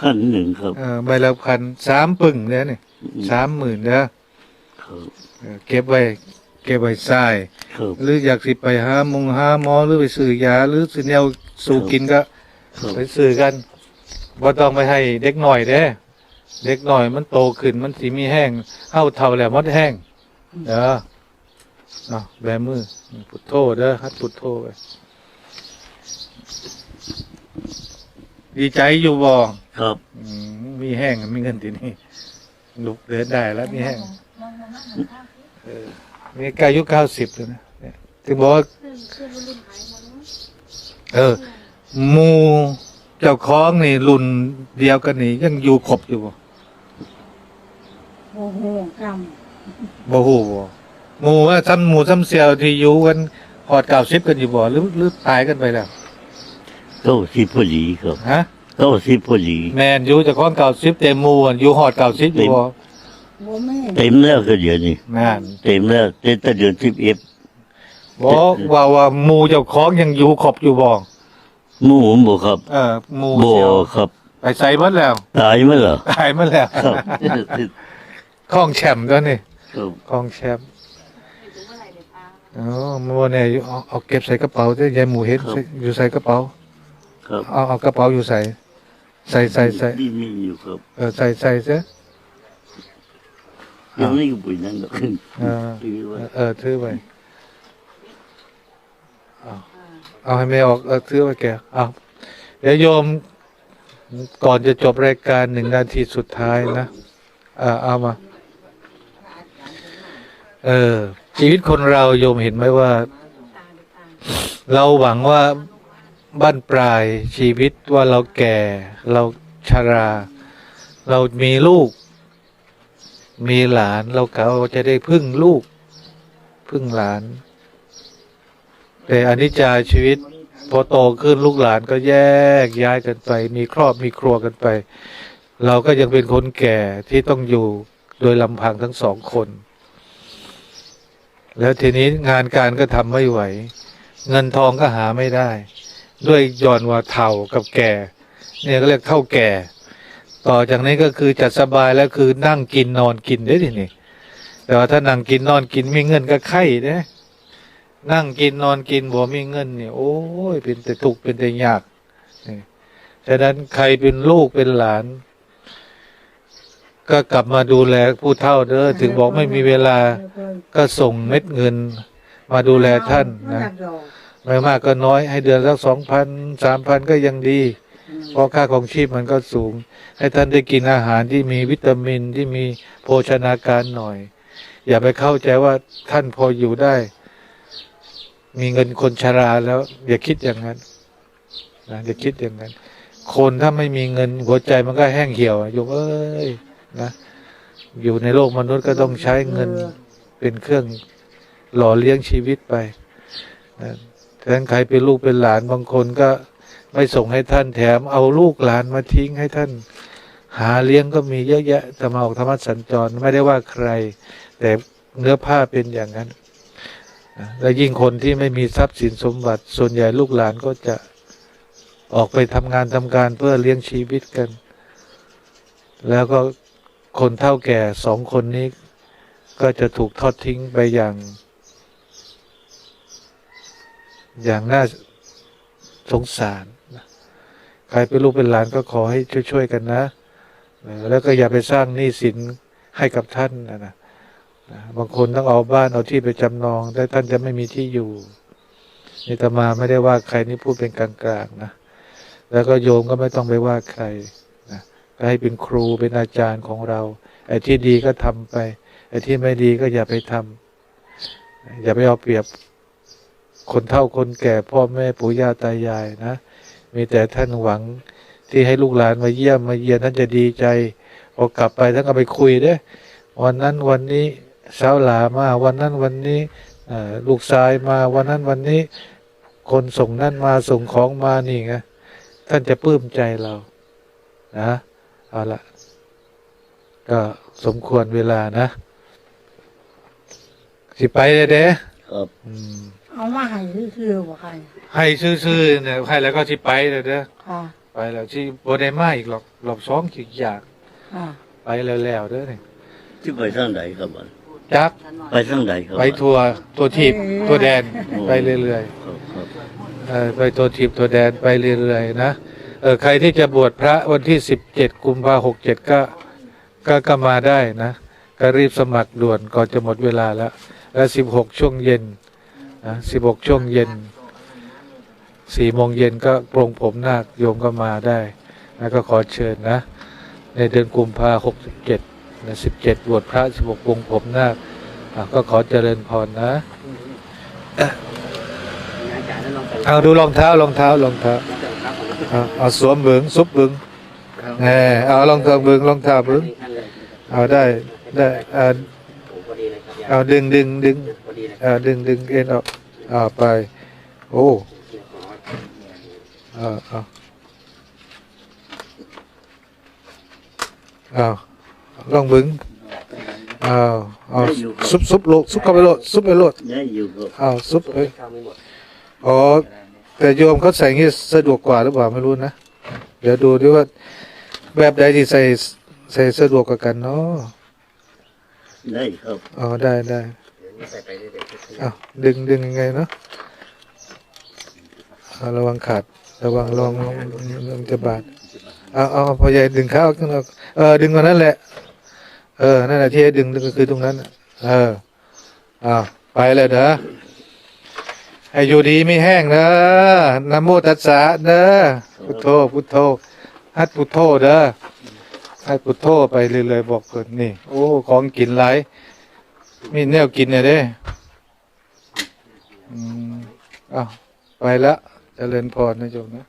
พันหนึ่งครับ เออใบละพันสามปึ่งเด้อนี่สามหมื่นเด้อครับเออเก็บไว้ เก็บไว้ใส่ครับหรืออยากสิไปหาหมงหาหมอหรือไปซื้อยาหรือสิแนวสู่กินก็ ครับไปซื้อกันบ่ต้องไปให้เด็กหน่อยเด้ เด็กหน่อยมันโตขึ้นมันสิมีแห้งเฮาเท่าแล้วมดแห้งเด้อเนาะแบมือพุทโธเด้อฮัดพุทโธไป ดีใจอยู่บ่ครับ อืมมีแห้งมีเงินที่นี่ลุกเดินได้แล้วมีแห้งเออมีใกล้อายุเก้าสิบแล้วนะเนี่ยถึงบอกว่าเออหมูเจ้าของนี่รุ่นเดียวกันนี่ยังอยู่ครบอยู่บ่โอ้โหกรรมบ่ฮู้บ่หมูว่าซ้ำหมูซ้ำเสียวที่อยู่กันหอดเก้าสิบกันอยู่บ่หรือหรือตายกันไปแล้ว เก้าสิบพอดีครับฮะเก้าสิบพอดี แมนอยู่เจ้าของเก้าสิบเต็มหมูอะอยู่หอดเก้าสิบอยู่บ่โอ้แม่เต็มแล้วก็เดี๋ยวนี้นั่นเต็มแล้วเต็มแต่เดือนสิบเอ็ดบอกว่าว่าหมูเจ้าของยังอยู่ครบอยู่บ่หมู่ผมบอกครับเออหมูบ่เสียวครับ ไปใส่หมดแล้วตายมั้ยเหรอตายหมดแล้วครับคล้องแชมป์ด้วยนี่ครับ คล้องแชมป์อ๋อหมัวเนี่ยเอาเอาเก็บใส่กระเป๋าที่ยายหมูเห็นใส่อยู่ใส่กระเป๋า ครับเอาเอากระเป๋าอยู่ใส่ ใส่ใส่ใส่ที่มีอยู่ครับเออใส่ใส่ซะยังไม่ปุ๋ยนั่นหรอกเออถือไว้เออถือไว้เอาเอาให้ไม่ออกเออถือไว้แกเอาเดี๋ยวโยมก่อนจะจบรายการหนึ่งนาทีสุดท้ายนะเออเอามาเออชีวิตคนเราโยมเห็นไหมว่า เราหวังว่า บ้านปลายชีวิตว่าเราแก่ เราชรา เรามีลูก มีหลานเราเขาจะได้พึ่งลูก พึ่งหลาน แต่อนิจจาชีวิตพอโตขึ้นลูกหลานก็แยกย้ายกันไป มีครอบมีครัวกันไป เราก็ยังเป็นคนแก่ที่ต้องอยู่โดยลำพังทั้งสองคน แล้วทีนี้งานการก็ทำไม่ไหว เงินทองก็หาไม่ได้ ด้วยย้อนว่าเฒ่ากับแก่ เนี่ยก็เรียกเท่าแก่ ต่อจากนี้ก็คือจัดสบายแล้วคือนั่งกินนอนกินได้ทีนี่แต่ว่าถ้านั่งกินนอนกินมีเงินก็ไข่เด้นั่งกินนอนกินบ่มีเงินเนี่ยโอ้ยเป็นแต่ทุกข์เป็นแต่ยากนี่ฉะนั้นใครเป็นลูกเป็นหลาน ก็กลับมาดูแลผู้เฒ่าเด้อถึงบอกไม่มีเวลาก็ส่งเม็ดเงินมาดูแลท่านนะ ไม่มากก็น้อยให้เดือนละสองพันสามพันก็ยังดี เพราะค่าของชีพมันก็สูง ให้ท่านได้กินอาหารที่มีวิตามินที่มีโภชนาการหน่อย อย่าไปเข้าใจว่าท่านพออยู่ได้ มีเงินคนชราแล้ว อย่าคิดอย่างนั้นนะอย่าคิดอย่างนั้น คนถ้าไม่มีเงินหัวใจมันก็แห้งเหี่ยวอะโยมเอ้ยนะอยู่ในโลกมนุษย์ก็ต้องใช้เงินเป็นเครื่องหล่อเลี้ยงชีวิตไปนะ แทนใครเป็นลูกเป็นหลานบางคนก็ไม่ส่งให้ท่านแถมเอาลูกหลานมาทิ้งให้ท่าน หาเลี้ยงก็มีเยอะแยะแต่มาออกธรรมะสัญจรไม่ได้ว่าใคร แต่เนื้อผ้าเป็นอย่างนั้น และยิ่งคนที่ไม่มีทรัพย์สินสมบัติ ส่วนใหญ่ลูกหลานก็จะออกไปทำงานทำการเพื่อเลี้ยงชีวิตกัน แล้วก็คนเท่าแก่สองคนนี้ ก็จะถูกทอดทิ้งไปอย่าง อย่างน่าสงสารใครเป็นลูกเป็นหลานก็ขอให้ช่วยๆกันนะ แล้วก็อย่าไปสร้างหนี้สินให้กับท่านนะนะบางคนต้องเอาบ้านเอาที่ไปจำนอง แต่ท่านจะไม่มีที่อยู่นี่ตมาไม่ได้ว่าใครนี่พูดเป็นกลางๆนะแล้วก็โยมก็ไม่ต้องไปว่าใครนะก็ให้เป็นครูเป็นอาจารย์ของเราไอ้ที่ดีก็ทำไปไอ้ที่ไม่ดีก็อย่าไปทำอย่าไปเอาเปรียบ คนเฒ่าคนแก่พ่อแม่ปู่ย่าตายายนะ มีแต่ท่านหวังที่ให้ลูกหลานมาเยี่ยมมาเยียนท่านจะดีใจพอกลับไปท่านก็ไปคุยเด้วันนั้นวันนี้สาวหลามาวันนั้นวันนี้เอ่อลูกชายมาวันนั้นวันนี้ คนส่งนั่นมาส่งของมานี่ไงท่านจะปลื้มใจเรา นะเอาละก็สมควรเวลานะ สิไปเลยเด้ครับอืม เอามาให้คือๆบ่ค่ะให้ซื่อๆเนี่ยให้แล้วก็สิไปเลยเด้อค่ะไปแล้วที่บ่ได้มาอีกหรอกรอบสองขี้อยากค่ะไปแล้วๆเด้อนี่ที่ไปทางไหนครับมันจักไปทางไหนครับไปทัวร์ตัวทีบตัวแดนไปเรื่อยครับครับๆเออไปตัวทีบตัวแดนไปเรื่อยๆนะเออใครที่จะบวชพระวันที่สิบเจ็ดกุมภาหกเจ็ดก็ก็ก็มาได้นะ ก็รีบสมัครด่วนก่อนจะหมดเวลาแล้ว แล้วสิบหกช่วงเย็น นะสิบหกช่วงเย็นสี่โมงเย็นก็ปรงผมนาคโยมก็มาได้แล้วก็ขอเชิญนะ ในเดือนกุมภาหกสิบเจ็ดนะสิบเจ็ดบวชพระสิบหกปรงผมนาคก็ขอเจริญพรนะเอาดูรองเท้ารองเท้ารองเท้าเอาสวมเบิงซุบเบิงแหมเอารองเท้าเบิงรองเท้าเบิงเอาได้ได้เอาเอาดึงดึง ดึงเอาดึงดึงเอ็นออกเอาไป โอ้เอาเอาเอาลองเบิงเอาเอาซุบซุบโลดซุบเข้าไปโลดซุบไปโลดได้อยู่ครับเอาซุปเอ้ยอ๋อแต่โยมเขาใส่อย่างงี้สะดวกกว่าหรือเปล่าไม่รู้นะ เดี๋ยวดูดิว่า แบบใดที่ใส่ใส่สะดวกกว่ากันเนาะได้ครับอ๋อได้ได้ เอาดึงดึงยังไงเนาะระวังขาดระวังระวังระวังระวังจะบาดเอาเอาพอใหญ่ดึงเข้าขึ้นมาเออดึงมานั่นแหละ เออนั่นแหละที่ให้ดึงก็คือตรงนั้นเออเอาไปเลยเด้อให้อยู่ดีไม่แห้งนะนะโมตัสสะเด้อพุทโธพุทโธฮัดพุทโธเด้อฮัดพุทโธไปเรื่อยๆบอกเกิดนี่ โอ้ ของกินหลาย มีแนวกินเนี่ยเด้อืมอ้าวไปแล้วเจริญพรนะโยมนะ